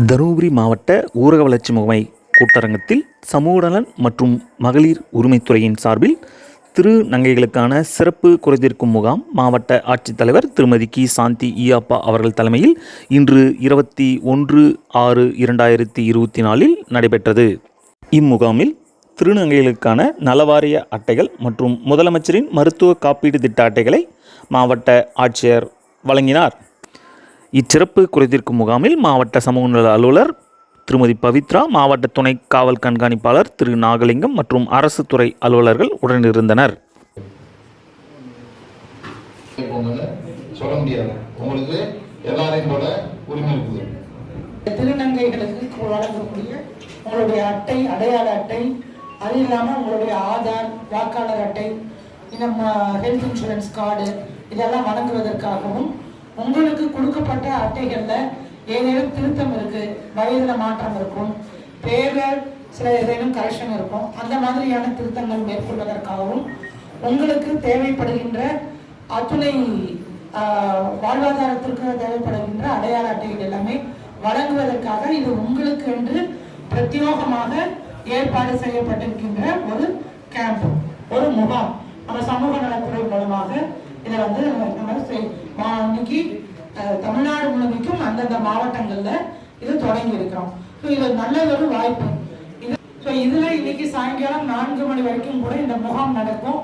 தருமபுரி மாவட்ட ஊரக வளர்ச்சி முகமை கூட்டரங்கத்தில் சமூக நலன் மற்றும் மகளிர் உரிமைத்துறையின் சார்பில் திருநங்கைகளுக்கான சிறப்பு குறைதீர்க்கும் முகாம் மாவட்ட ஆட்சித்தலைவர் திருமதி கி. சாந்தி ஈயாப்பா அவர்கள் தலைமையில் இன்று இருபத்தி ஒன்று ஆறு இரண்டாயிரத்தி இருபத்தி நாலில் நடைபெற்றது. இம்முகாமில் திருநங்கைகளுக்கான நலவாரிய அட்டைகள் மற்றும் முதலமைச்சரின் மருத்துவ காப்பீடு திட்ட அட்டைகளை மாவட்ட ஆட்சியர் வழங்கினார். இச்சிறப்பு குறைதீர்க்கும் முகாமில் மாவட்ட சமூக நல அலுவலர் திருமதி பவித்ரா மாவட்ட துணை காவல் கண்காணிப்பாளர் திரு நாகலிங்கம் மற்றும் அரசு துறை அலுவலர்கள் உடனிருந்தனர். திருநங்கைகளுக்கு வழங்கக்கூடிய உங்களுடைய அட்டை அடையாள அட்டை அது இல்லாமல் உங்களுடைய ஆதார் வாக்காளர் அட்டை இன்னும் ஹெல்த் இன்சூரன்ஸ் கார்டு இதெல்லாம் வழங்குவதற்காகவும் உங்களுக்கு கொடுக்கப்பட்ட அட்டைகளில் ஏதேனும் திருத்தம் இருக்கு வயதில் மாற்றம் இருக்கும் பேர்கள் சில ஏதேனும் கரெக்ஷன் இருக்கும் அந்த மாதிரியான திருத்தங்கள் மேற்கொள்வதற்காகவும் உங்களுக்கு தேவைப்படுகின்ற அத்துணை வாழ்வாதாரத்திற்கு தேவைப்படுகின்ற அடையாள அட்டைகள் எல்லாமே வழங்குவதற்காக இது உங்களுக்கு என்று பிரத்யோகமாக ஏற்பாடு செய்யப்பட்டிருக்கின்ற ஒரு கேம்ப் ஒரு முகாம். நம்ம சமூக நலத்துறை மூலமாக இதை வந்து நம்ம இன்னைக்கு தமிழ்நாடு முழுமைக்கும் அந்தந்த மாவட்டங்கள்ல இது தொடங்கி இருக்கிறோம். ஸோ இது நல்ல ஒரு வாய்ப்பு. இது ஸோ இதுல இன்னைக்கு சாயங்காலம் நான்கு மணி வரைக்கும் கூட இந்த முகாம் நடக்கும்.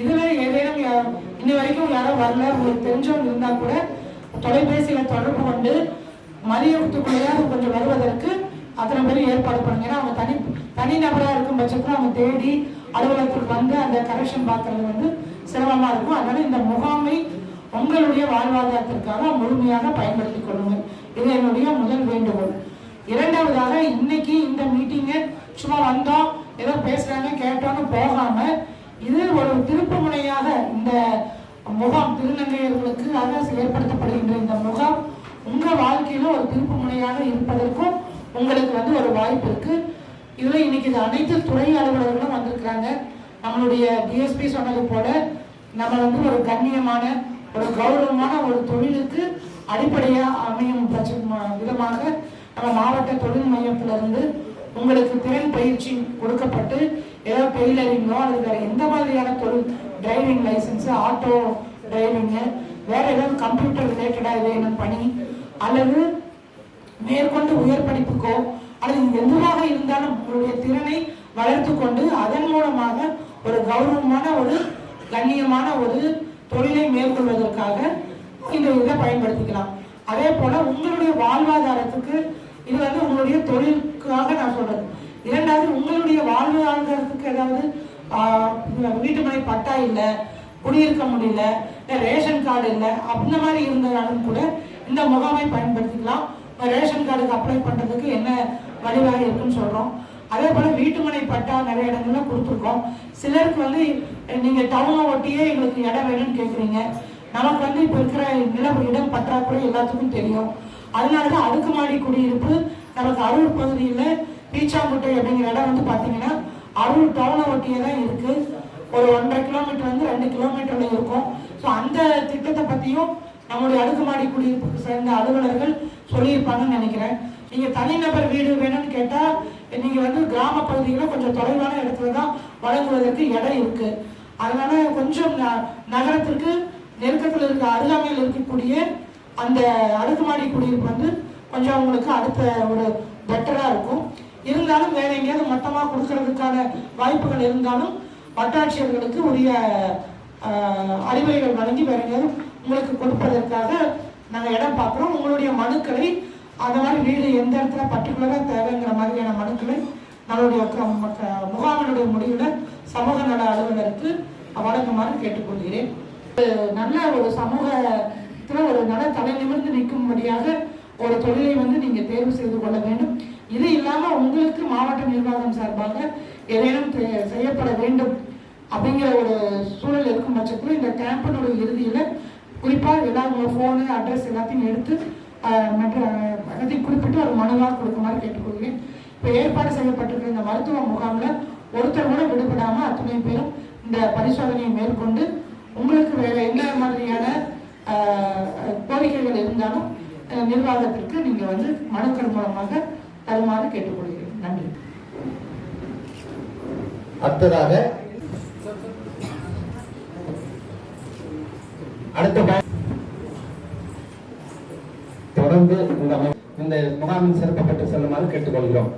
இதுல ஏதேனும் இன்னி வரைக்கும் யாரும் வரல உங்களுக்கு தெரிஞ்சவங்க இருந்தா கூட தொலைபேசியில தொடர்பு கொண்டு மதியத்துக்குள்ளேயாவது கொஞ்சம் வருவதற்கு அத்தனை பேரும் ஏற்பாடு பண்ணுங்க. ஏன்னா அவங்க தனி தனிநபராக இருக்கும் பட்சத்தில் அவங்க தேடி அலுவலகத்துக்கு வந்து அந்த கரெக்ஷன் பார்க்கறது வந்து இந்த முகாமை உங்களுடைய வாழ்வாதாரத்திற்காக முழுமையாக பயன்படுத்திக் கொள்ளுங்கள். இது என்னுடைய முதல் வேண்டுகோள். இரண்டாவதாக இன்னைக்கு இந்த மீட்டிங்கு சும்மா வந்தோம் ஏதோ பேசுறாங்க கேட்டோம்னு போகாம இது ஒரு திருப்பு முனையாக இந்த முகாம் திருநங்கையர்களுக்கு ஏற்படுத்தப்படுகின்ற இந்த முகாம் உங்க வாழ்க்கையில ஒரு திருப்பு முனையாக இருப்பதற்கும் உங்களுக்கு வந்து ஒரு வாய்ப்பு இருக்கு. இதுல இன்னைக்கு இது அனைத்து துறை அலுவலர்களும் வந்திருக்கிறாங்க. நம்மளுடைய டிஎஸ்பி சொன்னது போல நம்ம வந்து ஒரு கண்ணியமான ஒரு கௌரவமான ஒரு தொழிலுக்கு அடிப்படையா அமையும் பட்ச விதமாக நம்ம மாவட்ட தொழில் மையத்திலிருந்து உங்களுக்கு திறன் பயிற்சி கொடுக்கப்பட்டு ஏதோ டெய்லரிங்கோ அல்லது வேற எந்த மாதிரியான தொழில் டிரைவிங் லைசன்ஸ் ஆட்டோ டிரைவிங்கு வேற ஏதாவது கம்ப்யூட்டர் ரிலேட்டடா ஏதேனும் பணி அல்லது மேற்கொண்டு உயர் படிப்புக்கோ அல்லது எதுவாக இருந்தாலும் உங்களுடைய திறனை வளர்த்து கொண்டு அதன் மூலமாக ஒரு கௌரவமான ஒரு கண்ணியமான ஒரு தொழிலை மேற்கொள்வதற்காக இந்த இதை பயன்படுத்திக்கலாம். அதே போல உங்களுடைய வாழ்வாதாரத்துக்கு இது வந்து உங்களுடைய தொழிலுக்காக நான் சொல்றது. இரண்டாவது உங்களுடைய வாழ்வாதாரத்துக்கு ஏதாவது வீட்டு வீட்டுமனை பட்டா இல்லை குடியிருக்க முடியல இல்லை ரேஷன் கார்டு இல்லை அந்த மாதிரி இருந்ததாலும் கூட இந்த முகாமை பயன்படுத்திக்கலாம். ரேஷன் கார்டுக்கு அப்ளை பண்றதுக்கு என்ன வழிவாக இருக்குன்னு சொல்றோம். அதே போல வீட்டுமனை பட்டா நிறைய இடங்கள்லாம் கொடுத்துருக்கோம். சிலருக்கு வந்து நீங்க டவுனை ஒட்டியே எங்களுக்கு இடம் வேணும்னு கேட்குறீங்க நமக்கு வந்து இப்போ இருக்கிற நிலம் இடம் பற்றாக்குறை எல்லாத்துக்கும் தெரியும். அதனாலதான் அடுக்குமாடி குடியிருப்பு நமக்கு அரூர் பகுதியில் பீச்சாங்குட்டை அப்படிங்கிற இடம் வந்து பார்த்தீங்கன்னா அரூர் டவுனை ஒட்டியே தான் இருக்கு. ஒரு ஒன்றரை கிலோமீட்டர் வந்து ரெண்டு கிலோமீட்டர்ல இருக்கும். ஸோ அந்த திட்டத்தை பத்தியும் நம்முடைய அடுக்குமாடி குடியிருப்புக்கு சேர்ந்த அலுவலர்கள் சொல்லியிருப்பாங்கன்னு நினைக்கிறேன். நீங்க தனிநபர் வீடு வேணும்னு கேட்டா நீங்கள் வந்து கிராம பகுதிகளில் கொஞ்சம் தொலைவான இடத்துல தான் வழங்குவதற்கு இடம் இருக்கு. அதனால கொஞ்சம் ந- நகரத்திற்கு நெருக்கத்தில் இருக்க அருகாமையில் இருக்கக்கூடிய அந்த அடுக்குமாடி குடியிருப்பு வந்து கொஞ்சம் அவங்களுக்கு அடுத்த ஒரு பெட்டராக இருக்கும். இருந்தாலும் வேற எங்கேயாவது மொத்தமாக கொடுக்கறதுக்கான வாய்ப்புகள் இருந்தாலும் வட்டாட்சியர்களுக்கு உரிய அறிவுரைகள் வழங்கி வேற எங்கேயாவது உங்களுக்கு கொடுப்பதற்காக நாங்கள் இடம் பார்க்குறோம். உங்களுடைய மனுக்களை அந்த மாதிரி வீடு எந்த இடத்துல பர்டிகுலராக தேவைங்கிற மாதிரியான மனுக்களை நம்மளுடைய க- முடிவில் சமூக நல அலுவலருக்கு வழங்குமாறு கேட்டுக்கொள்கிறேன். நல்ல ஒரு சமூகத்தில் ஒரு நல தலை நிமிர்ந்து நிற்கும்படியாக ஒரு தொழிலை வந்து நீங்கள் தேர்வு செய்து கொள்ள வேண்டும். இது இல்லாமல் உங்களுக்கு மாவட்ட நிர்வாகம் சார்பாக ஏதேனும் செய்யப்பட வேண்டும் அப்படிங்கிற ஒரு சூழல் இருக்கும் பட்சத்தில் இந்த கேம்பினுடைய இறுதியில் குறிப்பாக எல்லா உங்கள் ஃபோனு அட்ரஸ் எல்லாத்தையும் எடுத்து மற்ற அதை குறிப்பிட்டு ஒரு மனுவாக கொடுக்குமாறு கேட்டுக்கொள்கிறேன். இப்போ ஏற்பாடு செய்யப்பட்டிருக்கிற இந்த மருத்துவ முகாமில் ஒருத்தர் கூட விடுபடாமல் அத்தனை பேரும் இந்த பரிசோதனையை மேற்கொண்டு உங்களுக்கு வேற என்ன மாதிரியான கோரிக்கைகள் இருந்தாலும் நிர்வாகத்திற்கு நீங்கள் வந்து மனுக்கள் மூலமாக தருமாறு கேட்டுக்கொள்கிறேன். நன்றி. அடுத்ததாக அடுத்த தொடர்ந்து இந்த இந்த முகாமில் சிறப்பு பெற்று செல்லுமாறு கேட்டுக்கொள்கிறோம்.